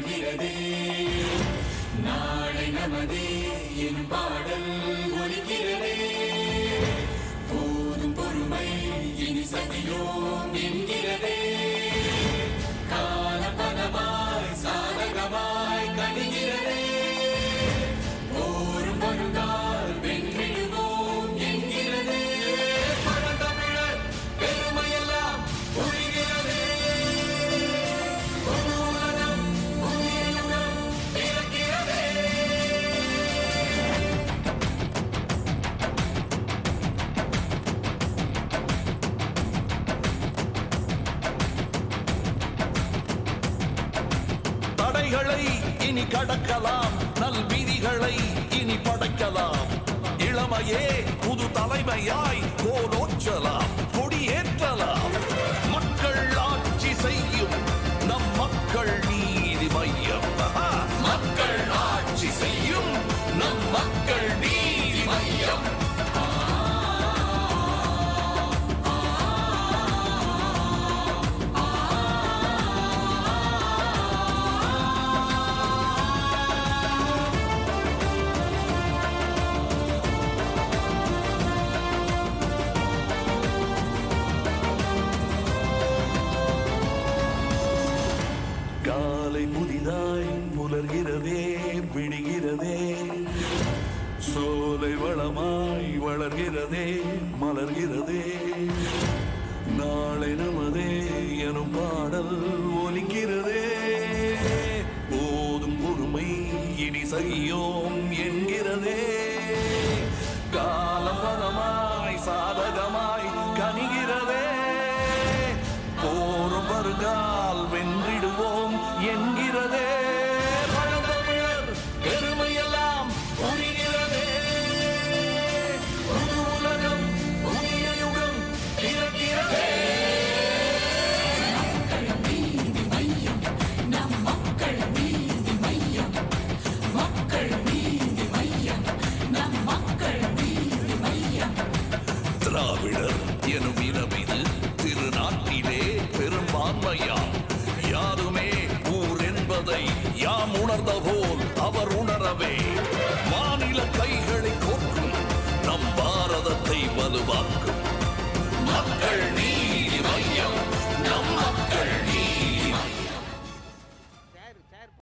மலர்கிறதே நாளை நமதே என் பாடல் ஒலிக்கிறதே. போதும் பொறுமை இனி சதியோம் என் தடைகளை இனி கடக்கலாம். நல் விதிகளை இனி படைக்கலாம். இளமையே புது தலைமையாய் கோலோச்சலாம் கொடியேற்றலாம். மக்கள் ஆட்சி செய்யும் நம் மக்கள் நீதி மையம். மக்கள் ஆட்சி செய்யும் நம் மக்கள் வளர்கிறதே மலர்கிறதே. நாளை நமதே எனும் பாடல் ஒலிக்கிறதே. போதும் பொறுமை இனி செய்யோம் என்கிறதே. காலபதமாய் சாதகமாய் திராவிடர் எனும் இனம் இது திருநாட்டிலே பெரும்பான்மையா? யாருமே ஊர் என்பதை யாம் உணர்ந்த போல் அவர் உணரவே. மாநில கைகள்